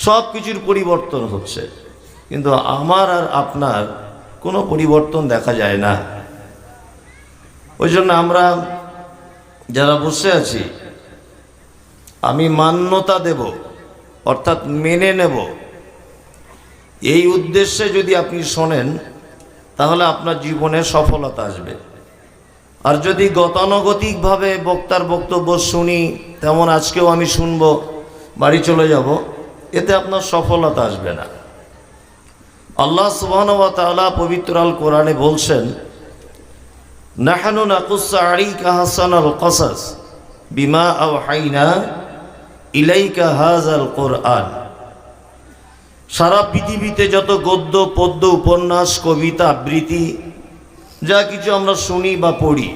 সব কিছুর পরিবর্তন হচ্ছে। কিন্তু আমার আর আপনার কোনো পরিবর্তন দেখা যায় না। ওই জন্য আমরা যারা বসে আছি, আমি মান্যতা দেব, অর্থাৎ মেনে নেব। এই উদ্দেশ্যে যদি আপনি শোনেন, তাহলে আপনার জীবনে সফলতা আসবে। আর যদি গতানুগতিকভাবে বক্তার বক্তব্য শুনি, তেমন আজকেও আমি শুনব, বাড়ি চলে যাব। এতে আপনার সফলতা আসবে না। আল্লাহ সুবাহ পবিত্র আল কোরআনে বলছেন হাইনা ইলাইকা হাজ আল কোরআন। সারা পৃথিবীতে যত গদ্য, পদ্য, উপন্যাস, কবিতা, আবৃত্তি, যা কিছু আমরা শুনি বা পড়ি,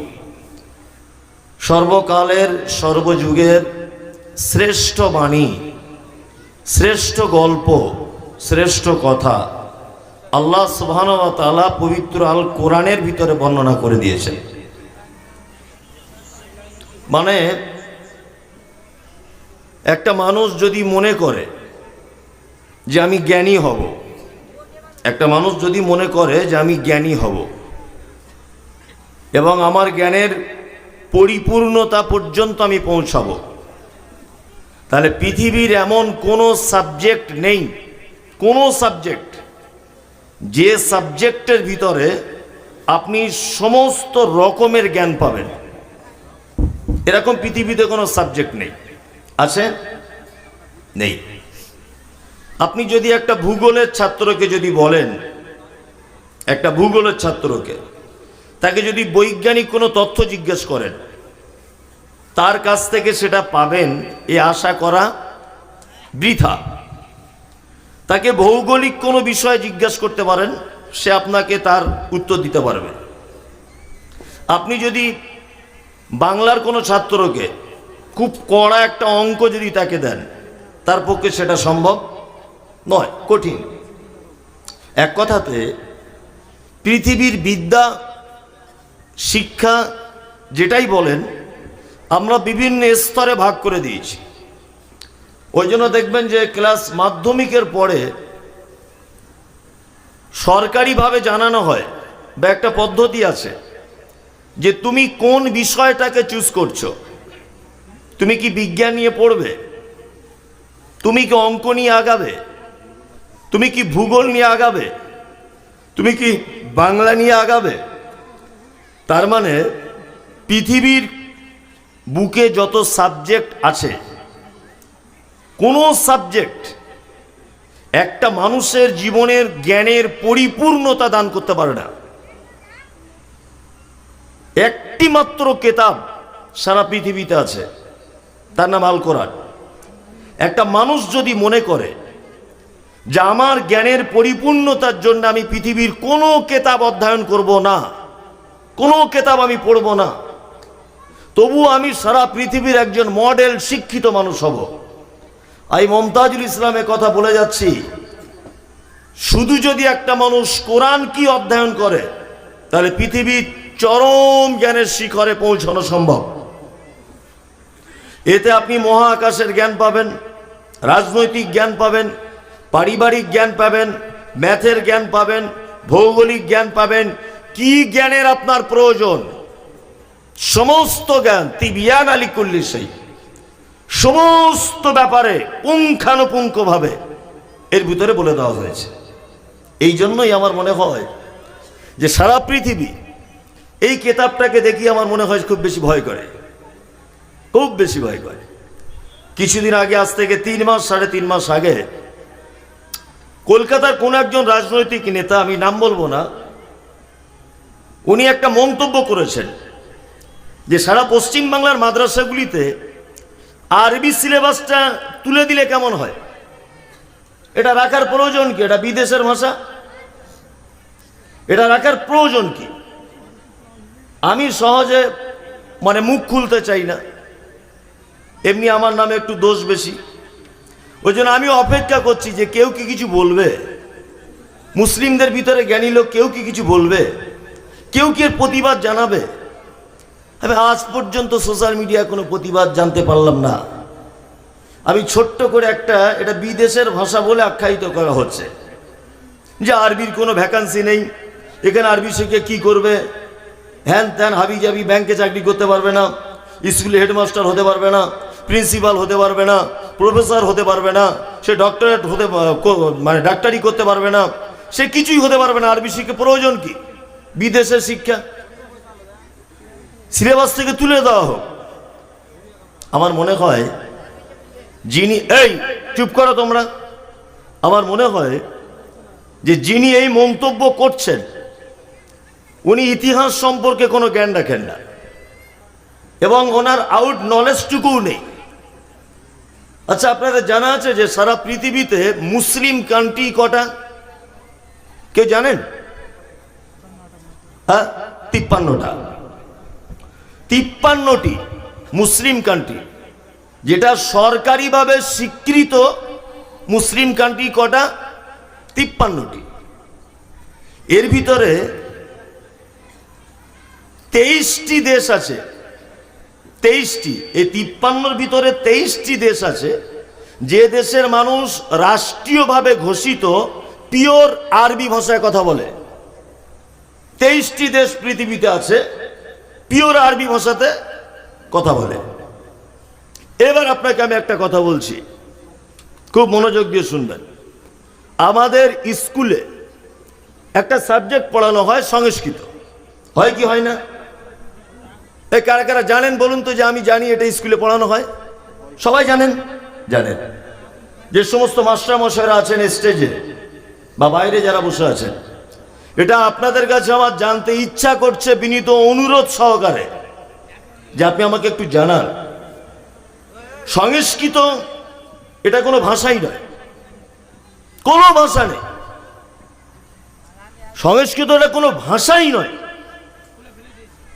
সর্বকালের, সর্বযুগের শ্রেষ্ঠ বাণী শ্রেষ্ঠ গল্প, শ্রেষ্ঠ কথা আল্লাহ সুবাহানতালা পবিত্র আল কোরআনের ভিতরে বর্ণনা করে দিয়েছেন। মানে একটা মানুষ যদি মনে করে যে আমি জ্ঞানী হব, একটা মানুষ যদি মনে করে যে আমি জ্ঞানী হব, এবং আমার জ্ঞানের পরিপূর্ণতা পর্যন্ত আমি পৌঁছাবো তাহলে পৃথিবীর এমন কোনো সাবজেক্ট নেই, কোনো সাবজেক্ট যে সাবজেক্টের ভিতরে আপনি সমস্ত রকমের জ্ঞান পাবেন। এরকম পৃথিবীতে কোনো সাবজেক্ট নেই। আছে? নেই। আপনি যদি একটা ভূগোলের ছাত্রকে যদি বলেন, একটা ভূগোলের ছাত্রকে, তাকে যদি বৈজ্ঞানিক কোনো তথ্য জিজ্ঞেস করেন তার কাছ থেকে সেটা পাবেন এ আশা করা বৃথা। তাকে ভৌগোলিক কোনো বিষয়ে জিজ্ঞেস করতে পারেন, সে আপনাকে তার উত্তর দিতে পারবে। আপনি যদি বাংলার কোনো ছাত্রকে খুব কড়া একটা অঙ্ক যদি তাকে দেন, তার পক্ষে সেটা সম্ভব নয়, কঠিন। এক কথাতে, পৃথিবীর বিদ্যা, শিক্ষা যেটাই বলেন আমরা বিভিন্ন স্তরে ভাগ করে দিয়েছি। ওই জন্য দেখবেন যে ক্লাস মাধ্যমিকের পরে সরকারিভাবে জানানো হয় বা একটা পদ্ধতি আছে যে তুমি কোন বিষয়টাকে চুজ করছ? তুমি কি বিজ্ঞান নিয়ে পড়বে? তুমি কি অঙ্ক নিয়ে আগাবে? তুমি কি ভূগোল নিয়ে আগাবে? তুমি কি বাংলা নিয়ে আগাবে? তার মানে পৃথিবীর বুকে যত সাবজেক্ট আছে, কোনো সাবজেক্ট একটা মানুষের জীবনের জ্ঞানের পরিপূর্ণতা দান করতে পারে না। একটি মাত্র কেতাব সারা পৃথিবীতে আছে, তার নাম আল কোরআন। একটা মানুষ যদি মনে করে যে আমার জ্ঞানের পরিপূর্ণতার জন্য আমি পৃথিবীর কোনো কেতাব অধ্যয়ন করব না, কোনো কেতাব আমি পড়ব না তবু আমি সারা পৃথিবীর একজন মডেল শিক্ষিত মানুষ হব। আমি মমতাজুল ইসলামের কথা বলে যাচ্ছি। শুধু যদি একটা মানুষ কোরআন কি অধ্যয়ন করে, তাহলে পৃথিবীর চরম জ্ঞানের শিখরে পৌঁছানো সম্ভব। এতে আপনি মহাকাশের জ্ঞান পাবেন, রাজনৈতিক জ্ঞান পাবেন, পারিবারিক জ্ঞান পাবেন, ম্যাথের জ্ঞান পাবেন, ভৌগোলিক জ্ঞান পাবেন। কি জ্ঞানের আপনার প্রয়োজন? সমস্ত জ্ঞান তিবিয়ান আলী কুল্লি সেই। সমস্ত ব্যাপারে পুঙ্খানুপুঙ্খভাবে এর ভিতরে বলে দেওয়া হয়েছে। এই জন্যই আমার মনে হয় যে সারা পৃথিবী এই কেতাবটাকে দেখি আমার মনে হয় খুব বেশি ভয় করে। খুব বেশি ভয় করে। কিছুদিন আগে, আজ থেকে তিন মাস, সাড়ে তিন মাস আগে কলকাতার কোন একজন রাজনৈতিক নেতা, আমি নাম বলব না, উনি একটা মন্তব্য করেছেন। যে সারা পশ্চিম বাংলার মাদ্রাসাগুলিতে আরবি সিলেবাসটা তুলে দিলে কেমন হয়? এটা রাখার প্রয়োজন কি? এটা বিদেশের ভাষা? এটা রাখার প্রয়োজন কি? আমি সহজে মানে মুখ খুলতে চাই না। এমনি আমার নামে একটু দোষ বেশি। ওই জন্য আমি অপেক্ষা করছি যে কেউ কি কিছু বলবে? মুসলিমদের ভিতরে জ্ঞানী লোক কেউ কি কিছু বলবে? কেউ কি এর প্রতিবাদ জানাবে? আমি আজ পর্যন্ত সোশ্যাল মিডিয়ায় কোনো প্রতিবাদ জানতে পারলাম না। আমি ছোট্ট করে একটা, এটা বিদেশের ভাষা বলে আখ্যায়িত করা হচ্ছে। যে আরবির কোনো ভ্যাকান্সি নেই, এখানে আরবি শিখে কি করবে? হ্যান ত্যান হাবি জাবি ব্যাংকে চাকরি করতে পারবে না স্কুলে হেডমাস্টার হতে পারবে না প্রিন্সিপাল হতে পারবে না প্রফেসর হতে পারবে না, সে ডক্টরেট হতে মানে ডাক্তারি করতে পারবে না, সে কিছুই হতে পারবে না। আরবি শিখে প্রয়োজন কি? বিদেশের শিক্ষা? সিলেবাস থেকে তুলে দেওয়া হোক। আমার মনে হয় যিনি এই, চুপ করো তোমরা। আমার মনে হয় যে যিনি এই মন্তব্য করছেন, উনি ইতিহাস সম্পর্কে কোনো জ্ঞান রাখেন না। এবং ওনার আউট নলেজটুকুও নেই। আচ্ছা আপনাদের জানা আছে যে সারা পৃথিবীতে মুসলিম কান্ট্রি কটা? কেউ জানেন? হ্যাঁ তিপ্পান্নটা। তিপ্পান্নটি মুসলিম কান্ট্রি যেটা সরকারিভাবে স্বীকৃত মুসলিম কান্ট্রি কটা? তিপ্পান্নটি। এর ভিতরে তেইশটি দেশ আছে। তেইশটি। এই তিপ্পান্নর ভিতরে তেইশটি দেশ আছে, যে দেশের মানুষ রাষ্ট্রীয়ভাবে ঘোষিত পিওর আরবি ভাষায় কথা বলে। তেইশটি দেশ পৃথিবীতে আছে। পিওর আরবি ভাষাতে কথা বলে। এবার আপনাকে আমি একটা কথা বলছি। খুব মনোযোগ দিয়ে শুনবেন। আমাদের স্কুলে একটা সাবজেক্ট পড়ানো হয় সংস্কৃত। হয় কি হয় না? এই কারা কারা জানেন বলুন তো যে আমি জানি এটা স্কুলে পড়ানো হয়? সবাই জানেন? জানেন। যে সমস্ত মাস্টার মশাইরা আছেন স্টেজে বা বাইরে যারা বসে আছেন এটা আপনাদের কাছে আমার জানতে ইচ্ছা করছে বিনীত অনুরোধ সহকারে যে আপনি আমাকে একটু জানান। সংস্কৃত এটা কোনো ভাষাই নয়। কোনো ভাষা নেই। সংস্কৃত এটা কোনো ভাষাই নয়।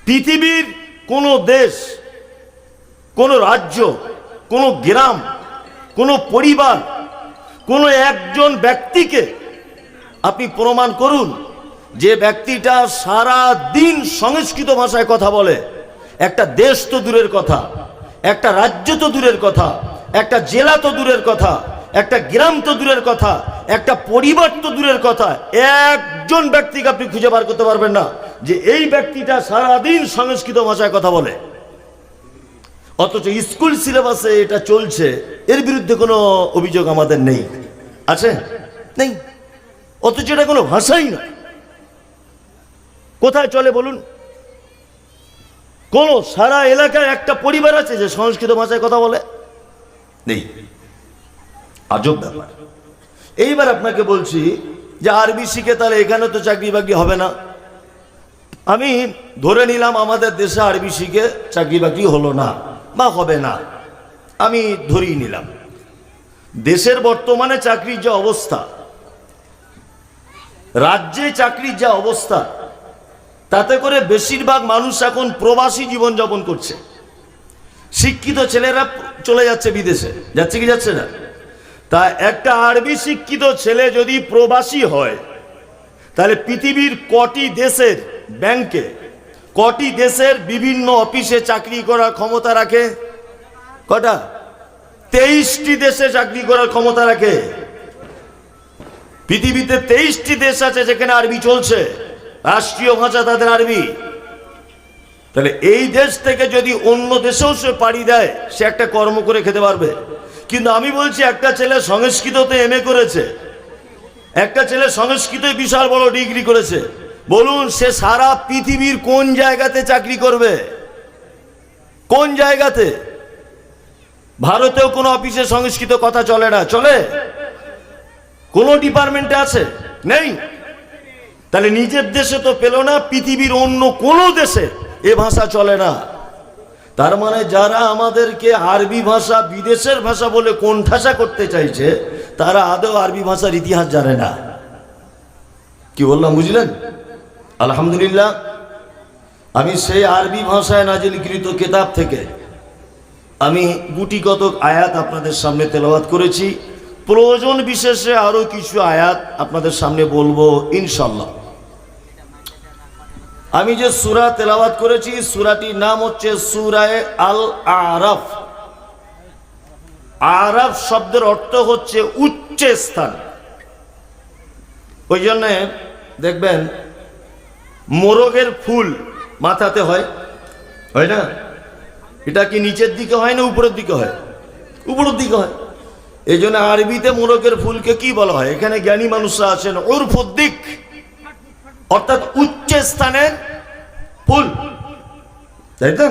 পৃথিবীর কোনো দেশ, কোনো রাজ্য, কোনো গ্রাম, কোনো পরিবার, কোনো একজন ব্যক্তিকে আপনি প্রমাণ করুন। যে ব্যক্তিটা সারা দিন সংস্কৃত ভাষায় কথা বলে, একটা দেশ তো দূরের কথা, একটা রাজ্য তো দূরের কথা, একটা জেলা তো দূরের কথা, একটা গ্রাম তো দূরের কথা, একটা পরিবার তো দূরের কথা, একজন ব্যক্তিকে আপনি খুঁজে বার করতে পারবেন না যে এই ব্যক্তিটা সারাদিন সংস্কৃত ভাষায় কথা বলে। অথচ স্কুল সিলেবাসে এটা চলছে, এর বিরুদ্ধে কোনো অভিযোগ আমাদের নেই। আছে? নেই। অথচ এটা কোনো ভাষাই নয় কোথায় চলে বলুন? কোন সারা এলাকায় একটা পরিবার আছে যে সংস্কৃত ভাষায় কথা বলে? নেই। আজব ব্যাপার। এইবার আপনাকে বলছি যে আরবি শিখে তাহলে এখানে তো চাকরি বাকরি হবে না। আমি ধরে নিলাম আমাদের দেশে আরবি শিখে চাকরি বাকরি হলো না বা হবে না। আমি ধরেই নিলাম। দেশের বর্তমানে চাকরির যে অবস্থা, রাজ্যে চাকরির যা অবস্থা তাতে করে বেশিরভাগ মানুষ এখন প্রবাসী জীবনযাপন করছে। শিক্ষিত ছেলেরা চলে যাচ্ছে বিদেশে। যাচ্ছে কি যাচ্ছে না? তা একটা আরবি শিক্ষিত ছেলে যদি প্রবাসী হয়, তাহলে পৃথিবীর কটি দেশের ব্যাংকে কটি দেশের বিভিন্ন অফিসে চাকরি করার ক্ষমতা রাখে? কটা? তেইশটি দেশে চাকরি করার ক্ষমতা রাখে। পৃথিবীতে তেইশটি দেশ আছে যেখানে আরবি চলছে। রাষ্ট্রীয় ভাষা তাদের আরবি। তাহলে এই দেশ থেকে যদি অন্য দেশেও সে পাড়ি দেয়, সে একটা কর্ম করে খেতে পারবে। কিন্তু আমি বলছি, একটা ছেলে সংস্কৃততে এম এ করেছে। একটা ছেলে সংস্কৃতে বিশাল বড় ডিগ্রি করেছে। বলুন, সে সারা পৃথিবীর কোন জায়গাতে চাকরি করবে? কোন জায়গাতে? ভারতেও কোনো অফিসে সংস্কৃত কথা চলে না। চলে? কোন ডিপার্টমেন্টে আছে? নেই? তাহলে নিজের দেশে তো পেল না, পৃথিবীর অন্য কোনো দেশে এ ভাষা চলে না। তার মানে যারা আমাদেরকে আরবি ভাষা, বিদেশের ভাষা বলে কোণঠাসা করতে চাইছে, তারা আদৌ আরবি ভাষার ইতিহাস জানে না। কি বললাম, বুঝলেন? আলহামদুলিল্লাহ, আমি সেই আরবি ভাষায় নাজিলকৃত কেতাব থেকে আমি গুটি কতক আয়াত আপনাদের সামনে তেলাওয়াত করেছি। প্রয়োজন বিশেষে আরও কিছু আয়াত আপনাদের সামনে বলব ইনশাল্লাহ আমি যে সুরা তেলাওয়াত করেছি সুরাটির নাম হচ্ছে সুরায় আল আরাফ আরব শব্দের অর্থ হচ্ছে উচ্চ স্থান। ওই জন্যে দেখবেন, মোরগের ফুল মাথাতে হয় হয় না? এটা কি নিচের দিকে হয় না উপরের দিকে হয়? উপরের দিকে হয়। এই জন্য আরবিতে মোরগের ফুলকে কি বলা হয়? এখানে জ্ঞানী মানুষরা আছেন, উর্ফুদ্দিক। অর্থাৎ উচ্চ স্থানের ফুল। তাই তো?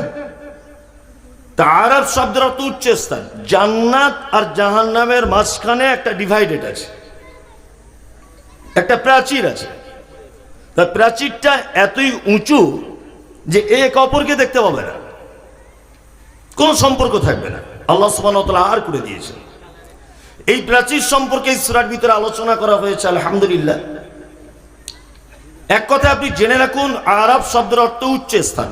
তা আরব শব্দের অর্থ উচ্চ স্থান জান্নাত আর জাহান্নামের মাঝখানে একটা ডিভাইডেড আছে। একটা প্রাচীর আছে। তা প্রাচীরটা এতই উঁচু যে এক অপরকে দেখতে পাবে না। কোনো সম্পর্ক থাকবে না। আল্লাহ সুবাহ আর করে দিয়েছে এই প্রাচীর সম্পর্কে এই সুরার ভিতরে আলোচনা করা হয়েছে, আলহামদুলিল্লাহ। এক কথা আপনি জেনে রাখুন, আরব শব্দের অর্থ উচ্চ স্থান।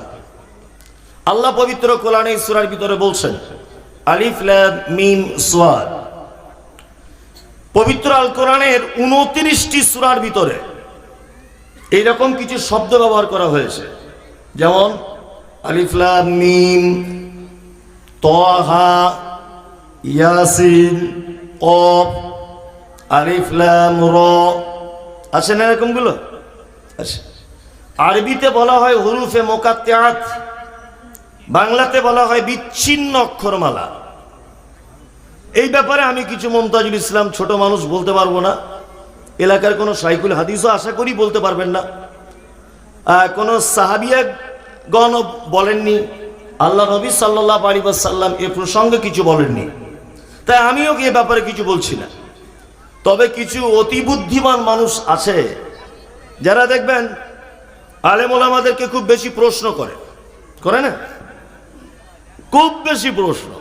আল্লাহ পবিত্র কোরআনে সূরার ভিতরে বলছেন, আলিফ মিম সোয়াদ পবিত্র আল কোরআনের উনত্রিশটি সুরার ভিতরে এইরকম কিছু শব্দ ব্যবহার করা হয়েছে। যেমন, আলিফ, লাম, মিম তহা ইয়াসিন, কফ, আলিফ, লাম, র। আছে না এরকমগুলো? আরবিতে বলা হয় হুরুফে মোকাত্তাত বাংলাতে বলা হয় বিচ্ছিন্ন অক্ষরমালা। এই ব্যাপারে আমি কিছু মমতাজুল ইসলাম ছোট মানুষ বলতে পারব না। এলাকার কোনো সাইকুল হাদিসও আশা করি বলতে পারবেন না। কোনো সাহাবিয়া গণ বলেননি, আল্লাহ নবী সাল্লাহ আলী সাল্লাম এ প্রসঙ্গে কিছু বলেননি। তাই আমিও এ ব্যাপারে কিছু বলছি না। তবে কিছু অতি বুদ্ধিমান মানুষ আছে যারা দেখবেন আলেমুল আমাদেরকে খুব বেশি প্রশ্ন করে। করে না? খুব বেশি প্রশ্ন।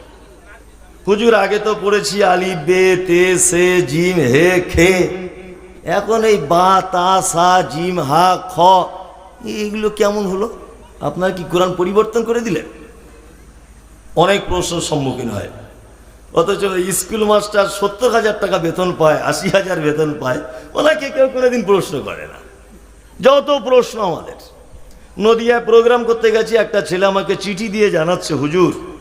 হুজুর, আগে তো পড়েছি আলি, বে, তে, সে, জিম, হে, খে। এখন এই বা, তা, সা, জিম, হা, খ, এইগুলো কেমন হলো? আপনার কি কোরআন পরিবর্তন করে দিলেন? অনেক প্রশ্নের সম্মুখীন হয়। অথচ স্কুল মাস্টার সত্তর হাজার টাকা বেতন পায়, আশি হাজার বেতন পায়। ওনাকে কেউ কোনোদিন প্রশ্ন করে না। যত প্রশ্ন আমাদের। নদিয়ায় প্রোগ্রাম করতে গেছি, একটা ছেলে আমাকে চিঠি দিয়ে জানাচ্ছে, হুজুর,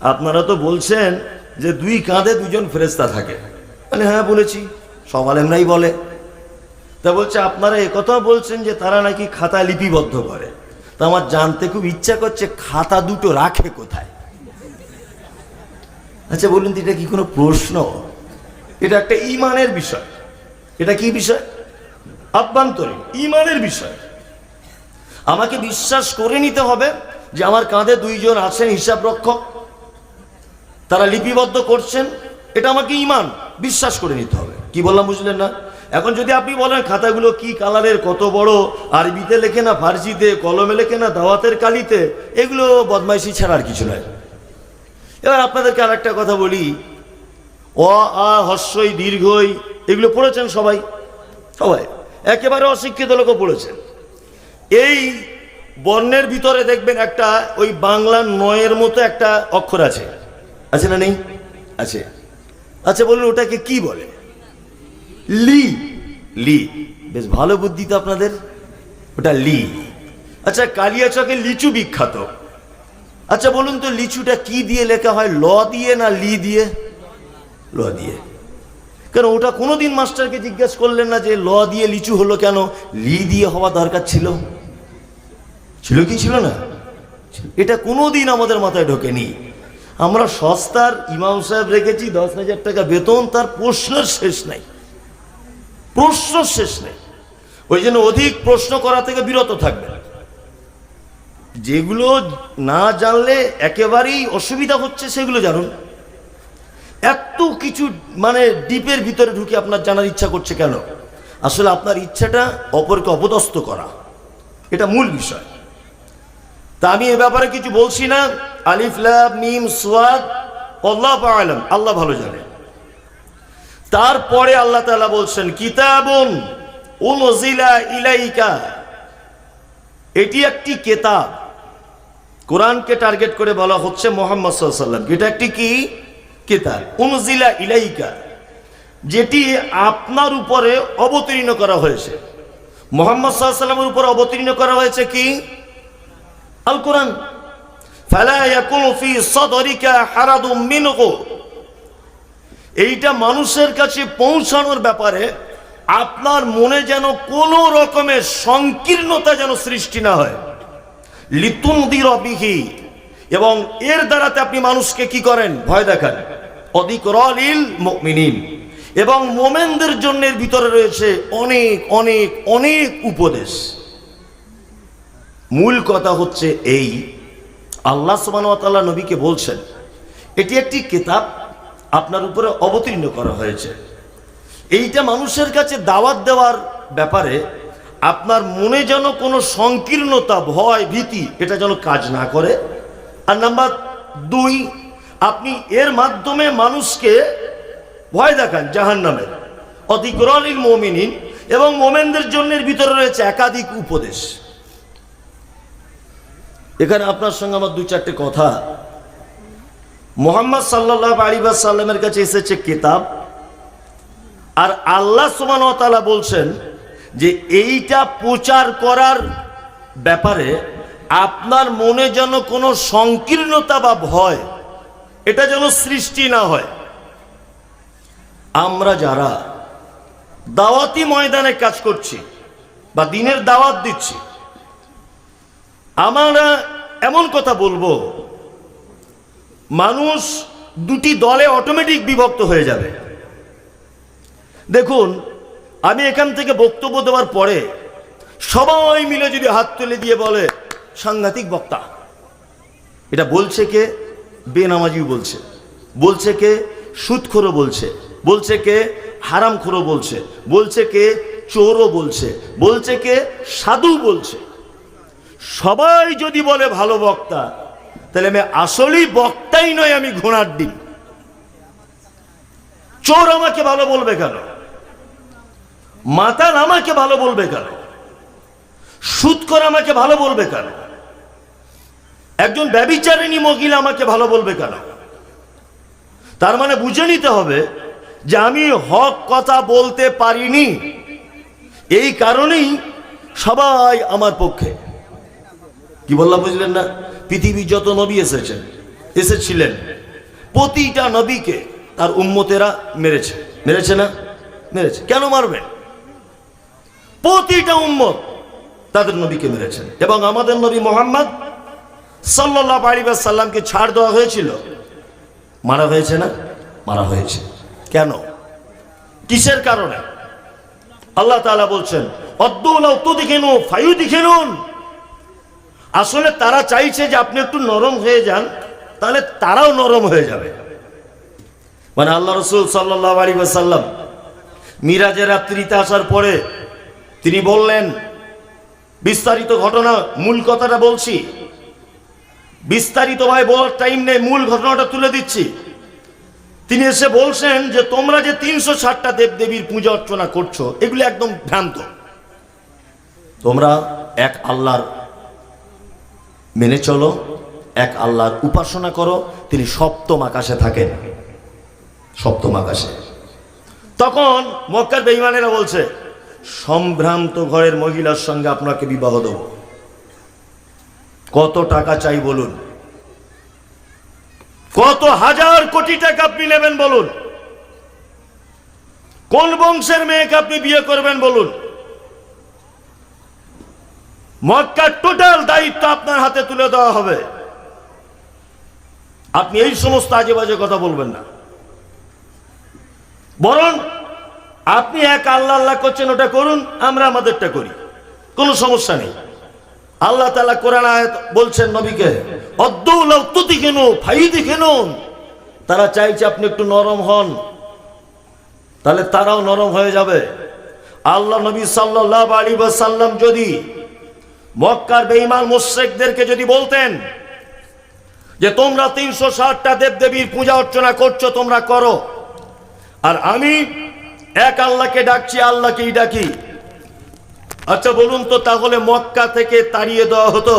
আপনারা তো বলছেন যে দুই কাঁধে দুজন ফেরেস্তা থাকে। মানে হ্যাঁ বলেছি। সব আলেমরাই বলে। তা বলছে, আপনারা একথা বলছেন যে তারা নাকি খাতা লিপিবদ্ধ করে। তা আমার জানতে খুব ইচ্ছা করছে খাতা দুটো রাখে কোথায়? আচ্ছা বলুন তো, এটা কি কোনো প্রশ্ন? এটা একটা ইমানের বিষয়। এটা কি বিষয়? আভ্যন্তরীণ, ইমানের বিষয়। আমাকে বিশ্বাস করে নিতে হবে যে আমার কাঁধে দুইজন আছেন হিসাব রক্ষক তারা লিপিবদ্ধ করছেন, এটা আমাকে ইমান, বিশ্বাস করে নিতে হবে। কি বললাম বুঝলেন না? এখন যদি আপনি বলেন, খাতাগুলো কি কালারের, কত বড়, আরবিতে লেখে না, ফার্সিতে, কলমে লেখে না, দাওয়াতের কালিতে, এগুলো বদমাইশি ছাড়া আর কিছু নয় এবার আপনাদেরকে আর একটা কথা বলি। অ, আ, হস্যই, দীর্ঘই, এগুলো পড়েছেন সবাই? সবাই। একেবারে অশিক্ষিত লোকও পড়েছেন। এই বর্ণের ভিতরে দেখবেন একটা ওই বাংলা নয়ের মতো একটা অক্ষর আছে। আছে না নেই? আছে। আচ্ছা বলুন, ওটাকে কি বলে? লি। লি। বেশ ভালো বুদ্ধি তো আপনাদের। ওটা লি। আচ্ছা কালিয়াচকে লিচু বিখ্যাত। আচ্ছা বলুন তো, লিচুটা কি দিয়ে লেখা হয়? ল দিয়ে না লি দিয়ে? ল দিয়ে। কেন ওটা কোনোদিন মাস্টারকে জিজ্ঞেস করলেন না যে ল দিয়ে লিচু হলো কেন? লি দিয়ে হওয়া দরকার ছিল। ছিল কি ছিল না? এটা কোনোদিন আমাদের মাথায় ঢোকেনি। আমরা সস্তার ইমাম সাহেব রেখেছি, দশ হাজার টাকা বেতন, তার প্রশ্নের শেষ নাই। প্রশ্ন শেষ নেই। ওই জন্য অধিক প্রশ্ন করা থেকে বিরত থাকবে যেগুলো না জানলে একেবারেই অসুবিধা হচ্ছে, সেগুলো জানুন। এত কিছু মানে ডিপের ভিতরে ঢুকে আপনার জানার ইচ্ছা করছে কেন? আসলে আপনার ইচ্ছাটা অপরকে অপদস্থ করা। এটা মূল বিষয়। তা আমি এ ব্যাপারে কিছু বলছি না। আলিফ লাম মিম, সোয়াদ, আল্লাহ আলম, আল্লাহ ভালো জানে। তারপরে আল্লাহ তাআলা বলছেন, কিতাবুন উনজিলা ইলাইকা। এটি একটি কেতাব। কোরআনকে টার্গেট করে বলা হচ্ছে মোহাম্মদ সাল্লাম এটা একটি কি? কেতাব। উনজিলা ইলাইকা, যেটি আপনার উপরে অবতীর্ণ করা হয়েছে। মোহাম্মদ সাল্লামের উপর অবতীর্ণ করা হয়েছে কি? আল কোরআন এইটা মানুষের কাছে পৌঁছানোর ব্যাপারে আপনার মনে যেন কোনো রকমের সংকীর্ণতা যেন সৃষ্টি না হয়। লিতুন্দির অবিহি এবং এর দ্বারাতে আপনি মানুষকে কি করেন? ভয় দেখান। অধিক রলিল মিনিন এবং মোমেনদের জন্য এর ভিতরে রয়েছে অনেক অনেক অনেক উপদেশ। মূল কথা হচ্ছে এই। আল্লাহ সুবাহ নবীকে বলছেন, এটি একটি কিতাব, আপনার উপরে অবতীর্ণ করা হয়েছে। এইটা মানুষের কাছে দাওয়াত দেওয়ার ব্যাপারে আপনার মনে যেন কোনো সংকীর্ণতা, ভয়, ভীতি, এটা যেন কাজ না করে। আর নাম্বার দুই আপনি এর মাধ্যমে মানুষকে ভয় দেখান জাহান নামের অতিক্রলিল মোমিনিন এবং মোমেনদের জন্যের ভিতরে রয়েছে একাধিক উপদেশ। এখানে আপনার সঙ্গে আমার দু চারটে কথা। মোহাম্মদ সাল্লাহ আলিবা সাল্লামের কাছে এসেছে কিতাব। আর আল্লাহ সুমান তালা বলছেন যে এইটা প্রচার করার ব্যাপারে আপনার মনে যেন কোনো সংকীর্ণতা বা ভয় এটা যেন সৃষ্টি না হয়। আমরা যারা দাওয়াতি ময়দানে কাজ করছি বা দিনের দাওয়াত দিচ্ছি, আমরা এমন কথা বলব, মানুষ দুটি দলে অটোমেটিক বিভক্ত হয়ে যাবে। দেখুন, আমি এখান থেকে বক্তব্য দেওয়ার পরে সবাই মিলে যদি হাত তুলে দিয়ে বলে, সাংঘাতিক বক্তা। এটা বলছে কে? বেনামাজিও বলছে। বলছে কে? সুদখোরও বলছে। বলছে কে? হারামখোরও বলছে। বলছে কে? চোরও বলছে। বলছে কে? সাধু বলছে। সবাই যদি বলে ভালো বক্তা, তাহলে আমি আসলেই বক্তাই নয় আমি ঘোড়ার ডিম। চোর আমাকে ভালো বলবে কেন? মাতাল আমাকে ভালো বলবে কেন? সুৎকর আমাকে ভালো বলবে কেন? একজন ব্যবিচারিণী মহিলা আমাকে ভালো বলবে কেন? তার মানে বুঝে নিতে হবে যে আমি হক কথা বলতে পারিনি। এই কারণেই সবাই আমার পক্ষে। কি বললাম বুঝলেন না? পৃথিবী যত নবী এসেছেন, এসেছিলেন, প্রতিটা নবীকে তার উম্মতেরা মেরেছে। মেরেছে না? মেরেছে। কেন মারবেন প্রতিটা উম্মত তাদের নবীকে মেরেছেন। এবং আমাদের নবী মোহাম্মদ সাল্লাহ আলিবা সাল্লামকে ছাড় দেওয়া হয়েছিল। মারা হয়েছে না? মারা হয়েছে। কেন? কিসের কারণে? আল্লাহ তাআলা বলছেন আসলে তারা চাইছে যে আপনি একটু নরম হয়ে যান, তাহলে তারাও নরম হয়ে যাবে। মানে আল্লাহ রসুল সাল্লাহ আলী সাল্লাম মিরাজের রাত্রিতে আসার পরে তিনি বললেন, বিস্তারিত ঘটনা, মূল কথাটা বলছি। বিস্তারিতভাবে বলার টাইম নেই, মূল ঘটনাটা তুলে দিচ্ছি। তিনি এসে বলছেন যে, তোমরা যে তিনশো ষাটটা দেবদেবীর পূজা অর্চনা করছ, এগুলো একদম ভ্রান্ত। তোমরা এক আল্লাহর মেনে চলো, এক আল্লাহর উপাসনা করো, তিনি সপ্তম আকাশে থাকেন। সপ্তম আকাশে। তখন মক্কার বেইমানেরা বলছে, সম্ভ্রান্ত ঘরের মহিলার সঙ্গে আপনাকে বিবাহ দেব। কত টাকা চাই বলুন? কত হাজার কোটি টাকা আপনি নেবেন বলুন? কোন বংশের মেয়েকে আপনি বিয়ে করবেন বলুন? মক্কার টোটাল দায়িত্ব আপনার হাতে তুলে দেওয়া হবে। আপনি এই সমস্ত আজে বাজে কথা বলবেন না। বরং আপনি এক আল্লাহ আল্লাহ করছেন, ওটা করুন, আমরা আমাদেরটা করি। কোনো সমস্যা নেই। আল্লাহ তালা কোরআন বলছেন নবীকে ফাইদি তারা চাইছে আপনি একটু নরম হন। তাহলে তারাও নরম হয়ে যাবে। আল্লাহ নবী সাল্লাহ সাল্লাম যদি মক্কার বেঈমান মোশেকদেরকে যদি বলতেন যে, তোমরা তিনশো ষাটটা দেবদেবীর পূজা অর্চনা করছ, তোমরা করো। আর আমি এক আল্লাহকে ডাকছি, আল্লাহকেই ডাকি। আচ্ছা বলুন তো তাহলে মক্কা থেকে তাড়িয়ে দেওয়া হতো?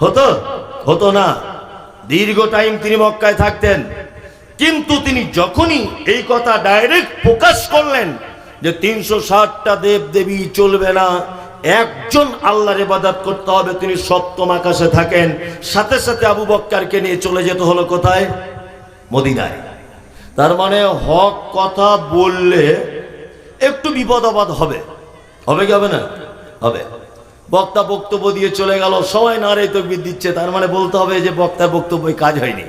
হতো? হতো না। দীর্ঘ টাইম তিনি মক্কায় থাকতেন। কিন্তু তিনি যখনই এই কথা ডাইরেক্ট প্রকাশ করলেন যে তিনশো ষাটটা দেব দেবী চলবে না, একজন আল্লাহর ইবাদত করতে হবে, তিনি সপ্তম আকাশে থাকেন, সাথে সাথে আবু বক্কারকে নিয়ে চলে যেতে হলো কোথায়? মদিনায়। তার মানে হক কথা বললে একটু বিপদ আপদ হবে। হবে কি হবে না? হবে। বক্তা বক্তব্য দিয়ে চলে গেল, সবাই নারে তকবির দিচ্ছে, তার মানে বলতে হবে যে বক্তা বক্তব্য কাজ হয়নি।